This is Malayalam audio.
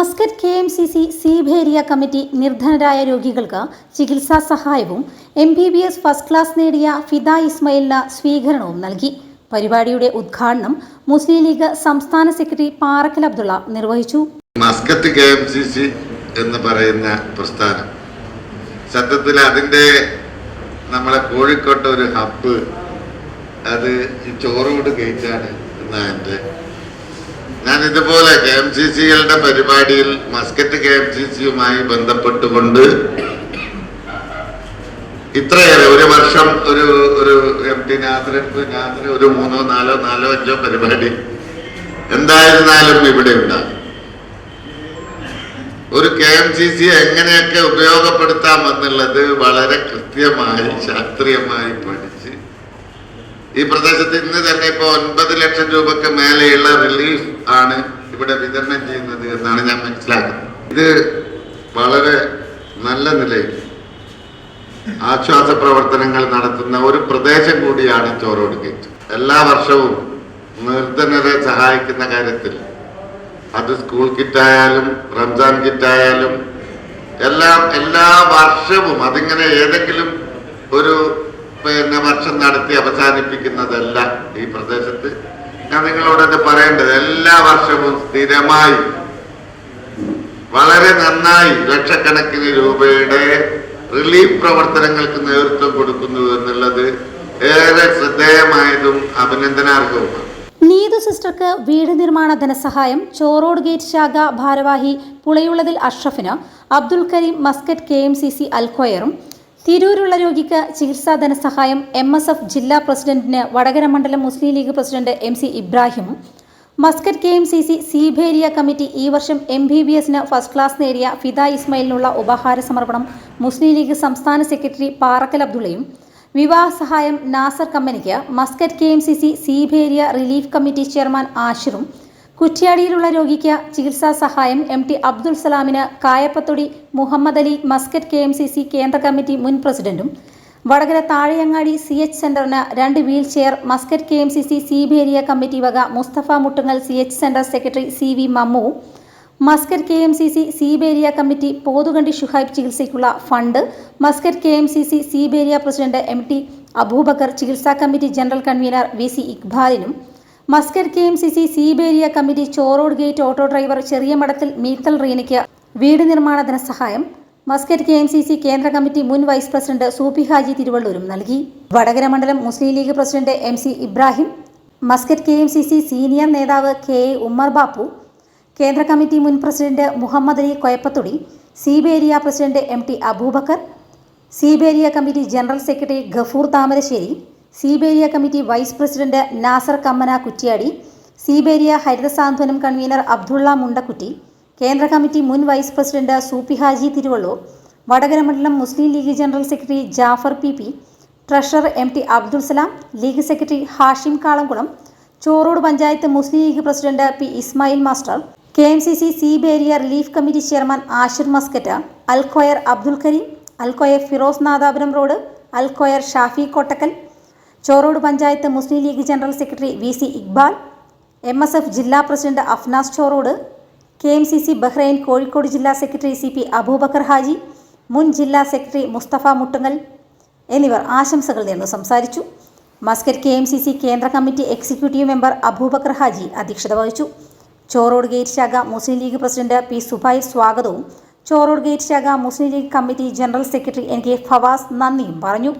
Muscat K M C C സീബേരിയ committee നിർധനരായ രോഗികൾക്ക് ചികിത്സാ സഹായവും M B B S first class നേടിയ ഫിദ ഇസ്മയിലിന് സ്വീകരണവും നൽകി. പരിപാടിയുടെ ഉദ്ഘാടനം മുസ്ലിം ലീഗ് സംസ്ഥാന സെക്രട്ടറി പാറക്കൽ അബ്ദുള്ള നിർവഹിച്ചു. Muscat K M C C എന്ന് പറയുന്ന പ്രസ്ഥാനം. സത്യത്തിൽ അതിന്റെ നമ്മളെ കോഴിക്കോട്ടെ ഒരു ഹബ്ബ് അത് ചോറോട് ഗേറ്റാണ് എന്നാ എന്റെ ഞാൻ ഇതുപോലെ കെ എം സി സികളുടെ പരിപാടിയിൽ മസ്കറ്റ് കെ എം സി സിയുമായി ബന്ധപ്പെട്ടുകൊണ്ട് ഇത്രയേറെ ഒരു വർഷം ഒരു ഒരു എം ടി നാസർ ഒരു മൂന്നോ നാലോ നാലോ അഞ്ചോ പരിപാടി എന്തായിരുന്നാലും ഇവിടെ ഉണ്ടാകും. ഒരു കെ എം സി സി എങ്ങനെയൊക്കെ ഉപയോഗപ്പെടുത്താമെന്നുള്ളത് വളരെ കൃത്യമായി ശാസ്ത്രീയമായി പഠിച്ച് ഈ പ്രദേശത്ത് ഇന്ന് തന്നെ ഇപ്പോൾ ഒൻപത് ലക്ഷം രൂപക്ക് മേലെയുള്ള റിലീഫ് ആണ് ഇവിടെ വിതരണം ചെയ്യുന്നത് എന്നാണ് ഞാൻ മനസ്സിലാക്കുന്നത്. ഇത് വളരെ നല്ല നിലയിൽ ആശ്വാസ പ്രവർത്തനങ്ങൾ നടത്തുന്ന ഒരു പ്രദേശം കൂടിയാണ് ചോറോട് ഗേറ്റ്. എല്ലാ വർഷവും നിർധനരെ സഹായിക്കുന്ന കാര്യത്തിൽ അത് സ്കൂൾ കിറ്റായാലും റംസാൻ കിറ്റായാലും എല്ലാം എല്ലാ വർഷവും അതിങ്ങനെ ഏതെങ്കിലും ഒരു പിന്നെ വർഷം നടത്തി അവസാനിപ്പിക്കുന്നതല്ല ഈ പ്രദേശത്ത്. ഞാൻ നിങ്ങളോട് ഇത് പറയേണ്ടത് എല്ലാ വർഷവും സ്ഥിരമായി വളരെ നന്നായി ലക്ഷക്കണക്കിന് രൂപയുടെ റിലീഫ് പ്രവർത്തനങ്ങൾക്ക് നേതൃത്വം കൊടുക്കുന്നു എന്നുള്ളത് ഏറെ ശ്രദ്ധേയമായതും അഭിനന്ദനാർഹവുമാണ്. നീതു സിസ്റ്റർക്ക് വീട് നിർമ്മാണ ധനസഹായം ചോറോഡ് ഗേറ്റ് ശാഖ ഭാരവാഹി പുളയുള്ളതിൽ അഷ്റഫിന് Abdul Kareem Muscat K M C C അൽക്കോയറും തിരൂരുള്ള രോഗിക്ക് ചികിത്സാ ധനസഹായം എം എസ് എഫ് ജില്ലാ പ്രസിഡന്റിന് വടകര മണ്ഡലം Muslim League president M C Ibrahim. Muscat K M C C സീബേരിയ committee ഈ വർഷം എം ബി ബി എസിന് ഫസ്റ്റ് ക്ലാസ് നേടിയ ഫിദ ഇസ്മയിലിനുള്ള ഉപഹാര സമർപ്പണം മുസ്ലിം ലീഗ് സംസ്ഥാന സെക്രട്ടറി പാറക്കൽ അബ്ദുള്ളയും. വിവാഹ സഹായം നാസർ കമ്പനിക്ക് Muscat K M C C സീബേരിയ relief committee chairman ആഷിറും. കുറ്റ്യാടിയിലുള്ള രോഗിക്ക് ചികിത്സാ സഹായം M T Abdul സലാമിന് Kayappathodi Muhammad Ali Muscat K M C C കേന്ദ്ര കമ്മിറ്റി മുൻ പ്രസിഡന്റും വടകര താഴെയങ്ങാടി സി എച്ച് സെന്ററിന് രണ്ട് wheel chair Muscat K M C C സീബേരിയ committee വക Mustafa Muttungal C H centre secretary C V Mammu Muscat K M C C സീബേരിയ committee Pothukandi Shuhaib ചികിത്സയ്ക്കുള്ള fund Muscat K M C C സീബേരിയ president M T Aboobacker ചികിത്സാ committee general convener V C ഇക്ബാലിനും Muscat K M C C സീബേരിയ committee Chorode gate auto driver ചെറിയ മഠത്തിൽ മീത്തൽ റീനയ്ക്ക് വീട് നിർമ്മാണ ധനസഹായം Muscat K M C C കേന്ദ്ര കമ്മിറ്റി മുൻ വൈസ് പ്രസിഡന്റ് സൂഫി ഹാജി തിരുവള്ളൂരും നൽകി. വടകര മണ്ഡലം Muslim League president M C Ibrahim Muscat K M C C senior നേതാവ് കെ എ ഉമ്മർ ബാപ്പു കേന്ദ്ര കമ്മിറ്റി മുൻ പ്രസിഡന്റ് മുഹമ്മദ് അലി കൊയപ്പത്തൊടി സീബേരിയ president M T Aboobacker സീബേരിയ committee general secretary Gafoor Thamarassery സീബേരിയ committee vice president Nasar Kammana Kuttiadi സീബേരിയ Haritha Santhwanam convener Abdulla മുണ്ടക്കുറ്റി കേന്ദ്ര കമ്മിറ്റി മുൻ വൈസ് പ്രസിഡന്റ് സൂപ്പി ഹാജി തിരുവള്ളൂർ വടകര മണ്ഡലം Muslim League general secretary Jafar P P treasurer M T Abdul Salam League secretary Hashim Kalamkulam Chorode panchayat Muslim League president P Ismail master K M C C സീബേരിയ relief committee chairman Ashir Muscat Al Khuwair Abdul Kareem Al Khuwair Firoz Nadapuram road Al Khuwair Shafi Kottakkal Chorode panchayat Muslim League general secretary V C Iqbal M S F ജില്ലാ president Afnas Chorode K M C C Bahrain Kozhikode ജില്ലാ secretary C P Aboobacker Haji മുൻ ജില്ലാ സെക്രട്ടറി മുസ്തഫ മുട്ടങ്ങൽ എന്നിവർ ആശംസകൾ നേർന്നു സംസാരിച്ചു. Muscat K M C C കേന്ദ്ര committee executive member Aboobacker Haji അധ്യക്ഷത വഹിച്ചു. ചോറോഡ് ഗേറ്റ് ശാഖ മുസ്ലിം ലീഗ് പ്രസിഡന്റ് പി സുബൈർ സ്വാഗതവും. ചോറോഡ് ഗേറ്റ് ശാഖ Muslim League committee general secretary N K Favas നന്ദിയും പറഞ്ഞു.